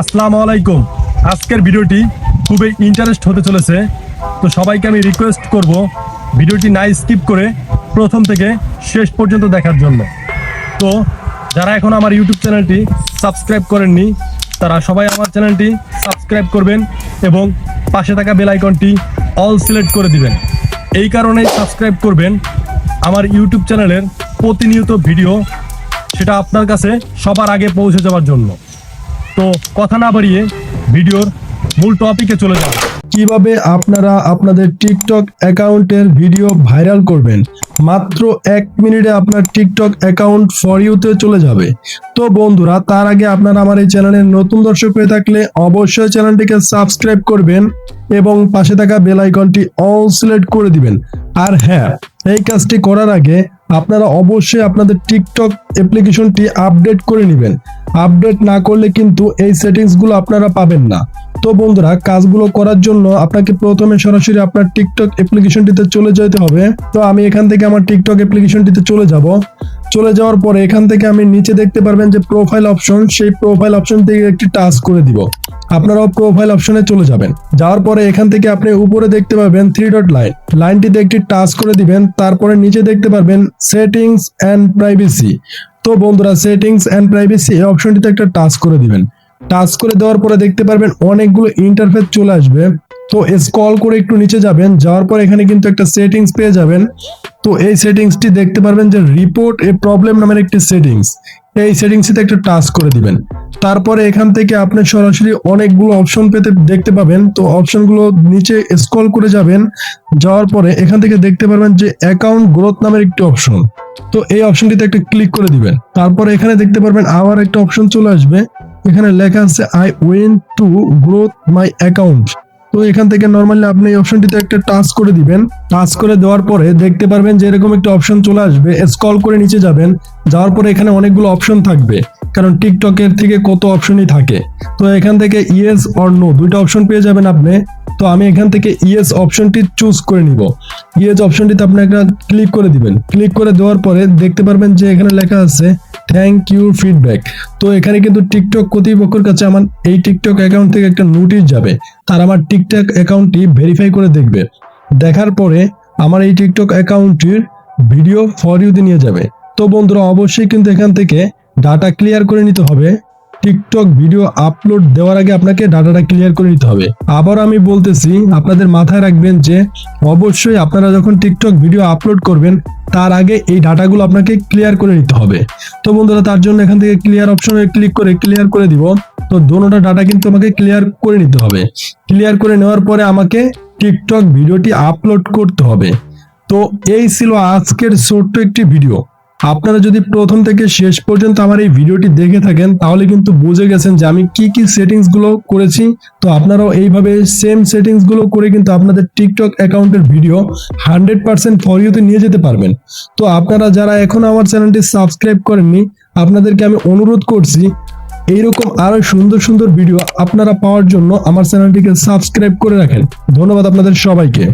আসসালামু আলাইকুম। আজকের ভিডিওটি খুবই ইন্টারেস্ট হতে চলেছে। তো সবাইকে আমি রিকোয়েস্ট করব ভিডিওটি না স্কিপ করে প্রথম থেকে শেষ পর্যন্ত দেখার জন্য। তো যারা এখন আমার ইউটিউব চ্যানেলটি সাবস্ক্রাইব করেননি, তারা সবাই আমার চ্যানেলটি সাবস্ক্রাইব করবেন এবং পাশে থাকা বেল আইকনটি অল সিলেক্ট করে দিবেন। এই কারণেই সাবস্ক্রাইব করবেন আমার ইউটিউব চ্যানেলের প্রতিনিয়ত ভিডিও, সেটা আপনার কাছে সবার আগে পৌঁছে যাওয়ার জন্য। তো কথা না বাড়িয়ে ভিডিওর মূল টপিকে চলে যাব কীভাবে আপনারা আপনাদের টিকটক অ্যাকাউন্টের ভিডিও ভাইরাল করবেন? মাত্র এক মিনিটে আপনার টিকটক অ্যাকাউন্ট ফর ইউতে চলে যাবে। তো বন্ধুরা, তার আগে আপনারা আমার এই চ্যানেলের নতুন দর্শক হয়ে থাকলে অবশ্যই চ্যানেলটিকে সাবস্ক্রাইব করবেন এবং পাশে থাকা বেল আইকনটি অল সিলেক্ট করে দিবেন। আর হ্যাঁ এই কাজটি করার আগে আপনারা অবশ্যই আপনাদের টিকটক অ্যাপ্লিকেশনটি আপডেট করে নেবেন। আপডেট না করলে কিন্তু এই সেটিংসগুলো আপনারা পাবেন না। তো বন্ধুরা, কাজগুলো করার জন্য আপনাকে প্রথমে সরাসরি আপনার টিকটক অ্যাপ্লিকেশনটিতে চলে যেতে হবে। তো আমি এখান থেকে আমার টিকটক অ্যাপ্লিকেশনটিতে চলে যাব। চলে যাওয়ার পরে এখান থেকে আমি নিচে দেখতে পারবেন যে প্রোফাইল অপশন সেই প্রোফাইল অপশন থেকে একটি টাচ করে দিব। আপনারাও প্রোফাইল অপশনে চলে যাবেন। যাওয়ার পরে এখান থেকে আপনি উপরে দেখতে পাবেন থ্রি ডট লাইন লাইনটিতে একটি টাচ করে দিবেন। তারপরে নিচে দেখতে পারবেন সেটিংস অ্যান্ড প্রাইভেসি তো বন্ধুরা সেটিংস অ্যান্ড প্রাইভেসি এই অপশনটিতে একটা টাচ করে দিবেন। টাচ করে দেওয়ার পরে দেখতে পারবেন অনেকগুলো ইন্টারফেস চলে আসবে। তো স্কল করে একটু নিচে যাবেন, যাওয়ার পর এখানে কিন্তু একটা সেটিংস পেয়ে যাবেন। তো এই সেটিংসটি দেখতে পারবেন যে রিপোর্ট এ প্রবলেম নামের একটি সেটিংস এই সেটিংসটিতে একটা টাচ করে দিবেন। তারপরে এখান থেকে আপনি সরাসরি অনেকগুলো অপশন পেতে, দেখতে পাবেন। তো অপশনগুলো নিচে স্ক্রল করে যাবেন। যাওয়ার পরে এখান থেকে দেখতে পারবেন যে অ্যাকাউন্ট গ্রোথ নামের একটি অপশন তো এই অপশনটিতে একটা ক্লিক করে দিবেন। তারপরে এখানে দেখতে পারবেন আবার একটা অপশন চলে আসবে। এখানে লেখা আছে I want to growth my account তো এখান থেকে নর্মালি আপনি এই অপশনটিতে একটা টাচ করে দিবেন। টাচ করে দেওয়ার পরে দেখতে পারবেন যে এরকম একটা অপশন চলে আসবে। স্ক্রল করে নিচে যাবেন। যাওয়ার পরে এখানে অনেকগুলো অপশন থাকবে। কারণ টিকটকের থেকে কত অপশনই থাকে। তো এখান থেকে ইয়েস অর নো দুইটা অপশন পেয়ে যাবেন আপনি। তো আমি এখান থেকে ইয়েস অপশনটি চুজ করে নিব। ইয়েস অপশনটিতে আপনি একটা ক্লিক করে দিবেন। ক্লিক করে দেওয়ার পরে দেখতে পারবেন যে এখানে লেখা আছে থ্যাংক ইউ ফিডব্যাক তো এখানে কিন্তু টিকটক কর্তৃপক্ষের কাছে আমার এই টিকটক অ্যাকাউন্ট থেকে একটা নোটিশ যাবে। তার আমার টিকটক অ্যাকাউন্টটি ভেরিফাই করে দেখবে। দেখার পরে আমার এই টিকটক অ্যাকাউন্টটির ভিডিও ফর ইউতে নিয়ে যাবে। তো বন্ধুরা, অবশ্যই কিন্তু এখান থেকে ডাটা ক্লিয়ার করে নিতে হবে। টিকটক ভিডিও আপলোড দেওয়ার আগে আপনাকে ডাটাটা ক্লিয়ার করে নিতে হবে। আবার আমি বলতেছি, আপনাদের মাথায় রাখবেন যে অবশ্যই আপনারা যখন টিকটক ভিডিও আপলোড করবেন, তার আগে এই ডাটাগুলো আপনাকে ক্লিয়ার করে নিতে হবে। তো বন্ধুরা, তার জন্য এখান থেকে ক্লিয়ার অপশনে ক্লিক করে ক্লিয়ার করে দিব। তো দোনোটা ডাটা কিন্তু আমাকে ক্লিয়ার করে নিতে হবে। ক্লিয়ার করে নেওয়ার পরে আমাকে টিকটক ভিডিওটি আপলোড করতে হবে। তো এই ছিল আজকের ছোট্ট একটি ভিডিও। আপনারা যদি প্রথম থেকে শেষ পর্যন্ত আমার এই ভিডিওটি দেখে থাকেন, তাহলে কিন্তু বুঝে গেছেন যে আমি কি কি সেটিংসগুলো করেছি। তো আপনারাও এইভাবে সেম সেটিংসগুলো করে কিন্তু আপনাদের টিকটক অ্যাকাউন্টের ভিডিও হান্ড্রেড পার্সেন্ট ফর ইউতে নিয়ে যেতে পারবেন। তো আপনারা যারা এখন আমার চ্যানেলটি সাবস্ক্রাইব করেননি, আপনাদেরকে আমি অনুরোধ করছি, এইরকম আরও সুন্দর সুন্দর ভিডিও আপনারা পাওয়ার জন্য আমার চ্যানেলটিকে সাবস্ক্রাইব করে রাখেন। ধন্যবাদ আপনাদের সবাইকে।